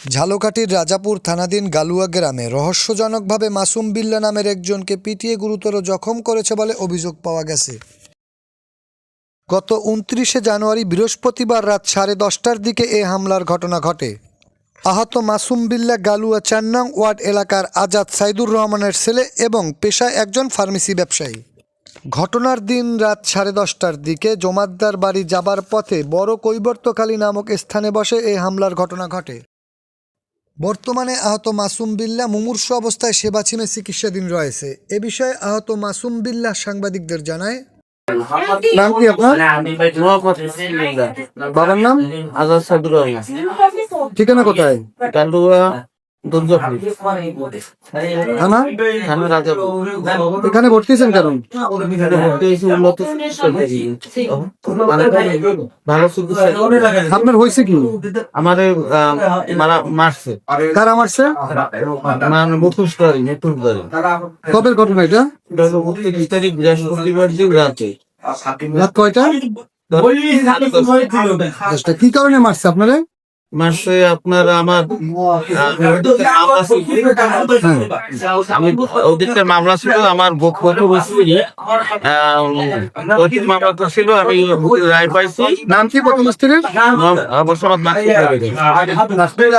ঝালকাঠির রাজাপুর থানাধীন গালুয়া গ্রামে রহস্যজনকভাবে মাসুম বিল্লা নামের একজনকে পিটিয়ে গুরুতর জখম করেছে বলে অভিযোগ পাওয়া গেছে। গত উনত্রিশে জানুয়ারি বৃহস্পতিবার রাত সাড়ে দশটার দিকে এ হামলার ঘটনা ঘটে। আহত মাসুম বিল্লা গালুয়া চান্নাং ওয়ার্ড এলাকার আজাদ সাইদুর রহমানের ছেলে এবং পেশায় একজন ফার্মেসি ব্যবসায়ী। ঘটনার দিন রাত সাড়ে দশটার দিকে জমাদ্দার বাড়ি যাবার পথে বড় কৈবর্তখালী নামক স্থানে বসে এই হামলার ঘটনা ঘটে। বর্তমানে আহত মাসুম বিল্লা মুমূর্ষ অবস্থায় সেবা ছিনে চিকিৎসাধীন রয়েছে। এ বিষয়ে আহত মাসুম বিল্লা সাংবাদিকদের জানায় নাম কি আপনার? বাবার নাম? আজাদ সাদুর ঠিকানা কোথায়? থানা থানা রাজাপুর এখানে ভর্তি হয়েছেন চিকিৎসা আপনার হয়েছে কি? আমারে আহ, মারছে। কারা মারছে? মানে কবের ঘটনা এটা? রাত। কয়টা? কি কারণে মারছে আপনারা? মারছে আপনার আমার আমি ওদিককার মামলা ছিল আমার বক্তব্য বসছিল ওদিক মামলাটা ছিল আমি রায় পাইছি। নাম কি প্রথম স্ত্রীর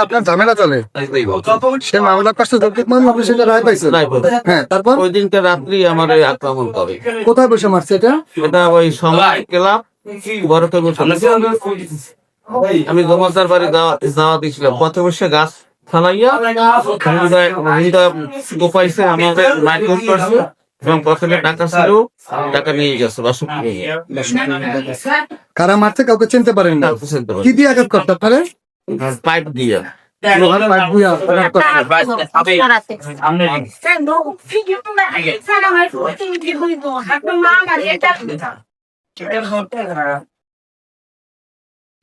আপনার ঝামেলা চলে। সে মামলা করছে যৌক্তিক মামলা আপনি সেটা রায় পাইছেন হ্যাঁ তারপর? ওই দিনকে রাত্রি আমার আক্রমণ করে। কোথায় বসে মারছে এটা? এটা ওই সময় গেলাম বড় আমি জমাদার বাড়ি যাওয়া যাওয়া দিয়েছিলাম পথে বসে গাছ ফালাইয়া আমাদের করছে এবং প্রথমে টাকা ছিল টাকা নিয়ে গেছে কারা মারছে কাউকে চিনতে পারেন না। কি দিয়ে আঘাত করতে পারে? পাইপ দিয়ে।